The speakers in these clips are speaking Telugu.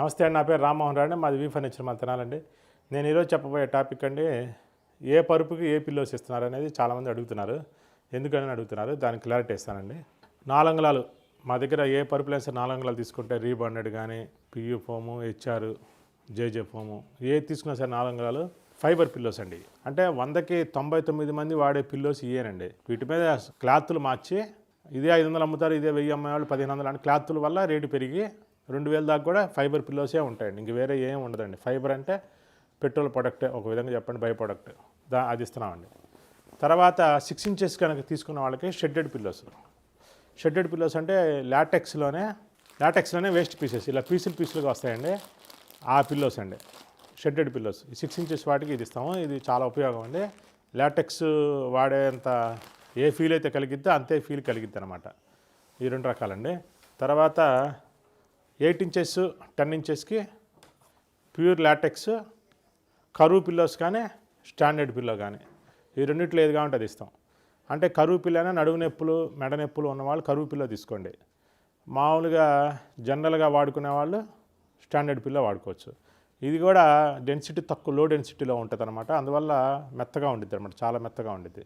నమస్తే అండి నా పేరు రామ్మోహన్ రావు మాది వీ ఫర్నిచర్ మా తినాలండి. నేను ఈరోజు చెప్పబోయే టాపిక్ అండి ఏ పరుపుకి ఏ పిల్లోస్ ఇస్తున్నారు అనేది చాలామంది అడుగుతున్నారు. ఎందుకని అడుగుతున్నారు? దానికి క్లారిటీ ఇస్తానండి. నాలంగులాలు మా దగ్గర ఏ పరుపులు సరే నాలంగులాలు తీసుకుంటే రీబాండెడ్ కానీ PU foam HR JJ foam ఏ తీసుకున్నా సరే నాలంగులాలు ఫైబర్ పిల్లోస్ అండి. అంటే వందకి తొంభై తొమ్మిది మంది వాడే పిల్లోస్ ఇయేనండి వీటి మీద క్లాత్లు మార్చి ఇదే ఐదు వందలు అమ్ముతారు ఇదే వెయ్యి అమ్మేవాళ్ళు పదిహేను వందలు అంటే క్లాత్ల వల్ల రేటు పెరిగి రెండు వేల దాకా కూడా ఫైబర్ పిల్లోసే ఉంటాయండి. ఇంక వేరే ఏం ఉండదండి. ఫైబర్ అంటే పెట్రోల్ ప్రొడక్ట్ ఒక విధంగా చెప్పండి బై ప్రొడక్ట్ దా అది ఇస్తున్నామండి. తర్వాత సిక్స్ ఇంచెస్ కనుక తీసుకున్న వాళ్ళకి షెడ్డెడ్ పిల్లోస్. షెడ్డెడ్ పిల్లోస్ అంటే లాటెక్స్లోనే లాటెక్స్లోనే వేస్ట్ పీసెస్ ఇలా పీసులు పీసులుగా వస్తాయండి. ఆ పిల్లోస్ అండి. Shredded pillows. సిక్స్ ఇంచెస్ వాటికి ఇది ఇస్తాము. ఇది చాలా ఉపయోగం అండి. లాటెక్స్ వాడేంత ఏ ఫీల్ అయితే కలిగిద్దో అంతే ఫీల్ కలిగిద్ది అనమాట ఈ రెండు రకాలండి. తర్వాత ఎయిట్ ఇంచెస్ టెన్ ఇంచెస్కి ప్యూర్ లాటెక్స్ కరువు పిల్లోస్ కానీ స్టాండర్డ్ పిల్లో కానీ. ఈ రెండిట్లో ఏది కావాలంటే అది ఇస్తాం. అంటే కరువు పిల్లనే నడుము నొప్పులు మెడ నొప్పులు ఉన్నవాళ్ళు కరువు పిల్లో తీసుకోండి. మామూలుగా జనరల్గా వాడుకునే వాళ్ళు స్టాండర్డ్ పిల్లో వాడుకోవచ్చు. ఇది కూడా డెన్సిటీ తక్కువ లో డెన్సిటీలో ఉంటుంది అనమాట అందువల్ల మెత్తగా ఉండిద్ది అనమాట చాలా మెత్తగా ఉండిద్ది.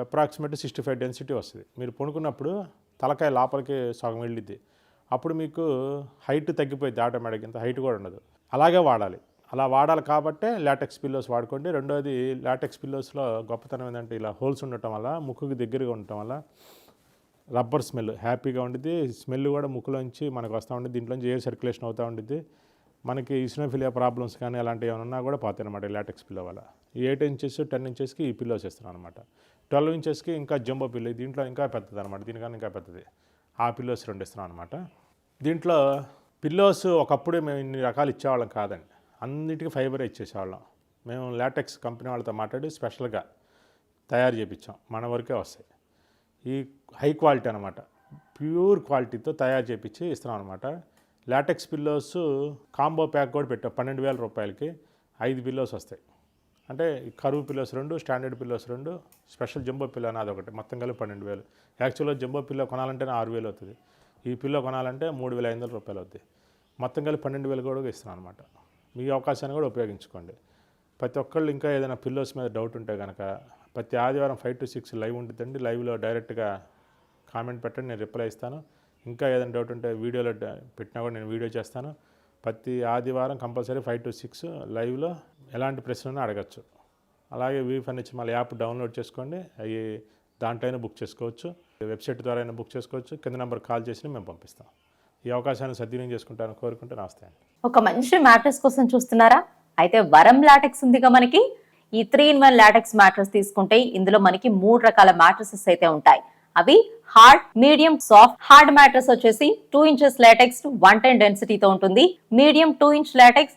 అప్రాక్సిమేట్ సిక్స్టీ ఫైవ్ డెన్సిటీ వస్తుంది. మీరు పడుకున్నప్పుడు తలకాయ లోపలికి సగం వెళ్ళిద్ది. అప్పుడు మీకు హైట్ తగ్గిపోయింది ఆటోమేటిక్ ఇంత హైట్ కూడా ఉండదు. అలాగే వాడాలి. అలా వాడాలి కాబట్టే లాటెక్స్ పిల్లోస్ వాడుకోండి. రెండోది లాటెక్స్ పిల్లోస్లో గొప్పతనం ఏంటంటే ఇలా హోల్స్ ఉండటం వల్ల ముక్కుకి దగ్గరగా ఉండటం వల్ల రబ్బర్ స్మెల్ హ్యాపీగా ఉండిద్ది. స్మెల్ కూడా ముక్కులోంచి మనకు వస్తూ ఉండేది దీంట్లోంచి ఎయిర్ సర్క్యులేషన్ అవుతూ ఉండిద్ది. మనకి ఇసినోఫిలియా ప్రాబ్లమ్స్ కానీ అలాంటివి ఏమైనా ఉన్నా కూడా పోతాయి అనమాట లాటెక్స్ పిల్లో వల్ల. ఎయిట్ ఇంచెస్ టెన్ ఇంచెస్కి ఈ పిల్లోస్ ఇస్తున్నాను అనమాట ట్వెల్వ్ ఇంచెస్కి ఇంకా జంబో పిల్లో దీంట్లో ఇంకా పెద్దది అనమాట దీనికన్నా ఇంకా పెద్దది. ఆ పిల్లోస్ రెండు ఇస్తున్నాం అనమాట దీంట్లో పిల్లోస్ ఒకప్పుడు మేము ఇన్ని రకాలు ఇచ్చేవాళ్ళం కాదండి. అన్నిటికీ ఫైబర్ ఇచ్చేసేవాళ్ళం. మేము లాటెక్స్ కంపెనీ వాళ్ళతో మాట్లాడి స్పెషల్గా తయారు చేయించాం మన వరకే వస్తాయి. ఈ హై క్వాలిటీ అనమాట ప్యూర్ క్వాలిటీతో తయారు చేయించి ఇస్తున్నాం అనమాట లాటెక్స్ పిల్లోస్ కాంబో ప్యాక్ కూడా పెట్టాం. పన్నెండు వేల రూపాయలకి ఐదు పిల్లోస్ వస్తాయి. అంటే కరువు పిల్లోస్ రెండు స్టాండర్డ్ పిల్లోస్ రెండు స్పెషల్ జంబో పిల్లో అనేది ఒకటి మొత్తం కలిపి పన్నెండు వేలు. యాక్చువల్గా జంబో పిల్లో కొనాలంటేనే ఆరు వేలు అవుతుంది. ఈ పిల్లో కొనాలంటే మూడు వేల ఐదు వందల రూపాయలు అవుతుంది మొత్తం కలిపి పన్నెండు వేలు కూడా ఇస్తున్నాను అనమాట మీ అవకాశాన్ని కూడా ఉపయోగించుకోండి. ప్రతి ఒక్కళ్ళు ఇంకా ఏదైనా పిల్లోస్ మీద డౌట్ ఉంటే కనుక ప్రతి ఆదివారం ఫైవ్ టు సిక్స్ లైవ్ ఉంటుందండి. లైవ్లో డైరెక్ట్గా కామెంట్ పెట్టండి నేను రిప్లై ఇస్తాను. ఇంకా ఏదైనా డౌట్ ఉంటే వీడియోలో పెట్టినా కూడా నేను వీడియో చేస్తాను. ప్రతి ఆదివారం కంపల్సరీ ఫైవ్ టు సిక్స్ లైవ్లో ఎలాంటి ప్రశ్నను అడగచ్చు. అలాగే వీ ఫర్నిచర్ మళ్ళీ యాప్ డౌన్లోడ్ చేసుకోండి. అవి దాంట్లో బుక్ చేసుకోవచ్చు. వెబ్సైట్ ద్వారా అయినా బుక్ చేసుకోవచ్చు. కింద నెంబర్ కాల్ చేసి మేము పంపిస్తాం. ఈ అవకాశాన్ని సద్వినియోగం చేసుకుంటాను కోరుకుంటే నమస్తే అండి. ఒక మంచి మ్యాట్రెస్ కోసం చూస్తున్నారా? అయితే వరం లాటెక్స్ ఉందిగా మనకి. ఈ three in one latex mattress తీసుకుంటే ఇందులో మనకి మూడు రకాల మ్యాట్రసెస్ అయితే ఉంటాయి. అవి hard medium soft. Hard mattress వచ్చేసి two inches latex one ten డెన్సిటీతో ఉంటుంది. Medium two inch latex